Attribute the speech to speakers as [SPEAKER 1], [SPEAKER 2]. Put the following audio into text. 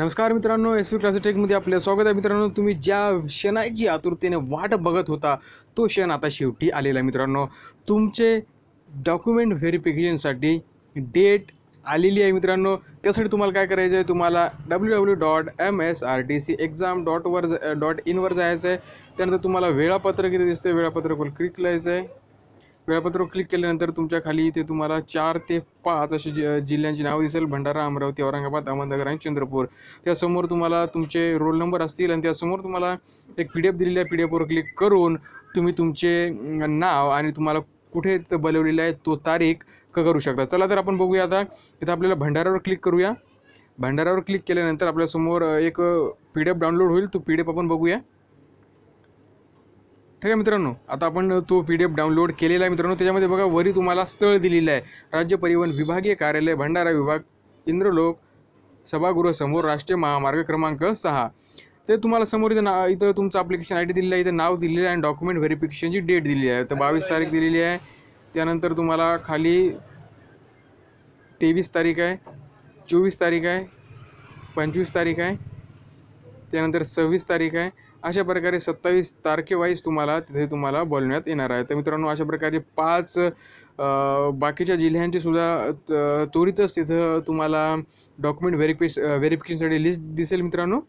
[SPEAKER 1] नमस्कार मित्रांनो S V classes टेकमध्ये आपलं स्वागत आहे. मित्रांनो तुम्ही ज्या क्षणाची आतुरतेने वाट बघत होता तो क्षण आता शेवटी आलेला आहे मित्रांनो. तुमचे डॉक्युमेंट व्हेरिफिकेशनसाठी डेट आलेली आहे मित्रांनो. त्यासाठी तुम्हाला काय करायचं आहे? तुम्हाला W W dot M S R T C exam dot वर डॉट इनवर जायचं आहे. त्यानंतर तुम्हाला वेळापत्रक इथे दिसते वेळापत्रकवर क्लिक करायचं आहे. वेळापत्रक क्लिक केल्यानंतर तुमच्या खाली इथे तुम्हाला चार ते पाच असे जि जिल्ह्यांची नावं दिसेल. भंडारा अमरावती औरंगाबाद अहमदनगर आणि चंद्रपूर. त्यासमोर तुम्हाला तुमचे रोल नंबर असतील आणि त्यासमोर तुम्हाला एक पी डी एफ दिलेली आहे. पी डी एफवर क्लिक करून तुम्ही तुमचे नाव आणि तुम्हाला कुठे इथं बोलवलेलं आहे तो तारीख क करू शकता. चला तर आपण बघूया आता. इथं आपल्याला भंडारावर क्लिक करूया. भंडारावर क्लिक केल्यानंतर आपल्यासमोर एक पी डी एफ डाउनलोड होईल. तो पी डी एफ आपण बघूया. ठीक आहे मित्रांनो आता आपण तो पी डी एफ डाउनलोड केलेला आहे मित्रांनो त्याच्यामध्ये बघा वरी तुम्हाला स्थळ दिलेलं आहे. राज्य परिवहन विभागीय कार्यालय भंडारा विभाग इंद्रलोक सभागृह समोर राष्ट्रीय महामार्ग क्रमांक सहा. ते तुम्हाला समोर इथं ना इथं तुमचं अप्लिकेशन आय डी दिलेलं आहे इथं नाव दिलेलं आहे आणि डॉक्युमेंट व्हेरिफिकेशनची डेट दिलेली आहे. तर बावीस तारीख दिलेली आहे. त्यानंतर तुम्हाला खाली तेवीस तारीख आहे चोवीस तारीख आहे पंचवीस तारीख आहे त्यानंतर सव्वीस तारीख आहे. अशा प्रकारे सत्तावीस तारखेवाईज तुम्हाला तिथे तुम्हाला बोलण्यात येणार आहे. तर मित्रांनो अशा प्रकारे पाच बाकीच्या जिल्ह्यांची सुद्धा त- त्वरितच तिथं तुम्हाला डॉक्युमेंट व्हेरिफिकेश व्हेरिफिकेशनसाठी लिस्ट दिसेल मित्रांनो.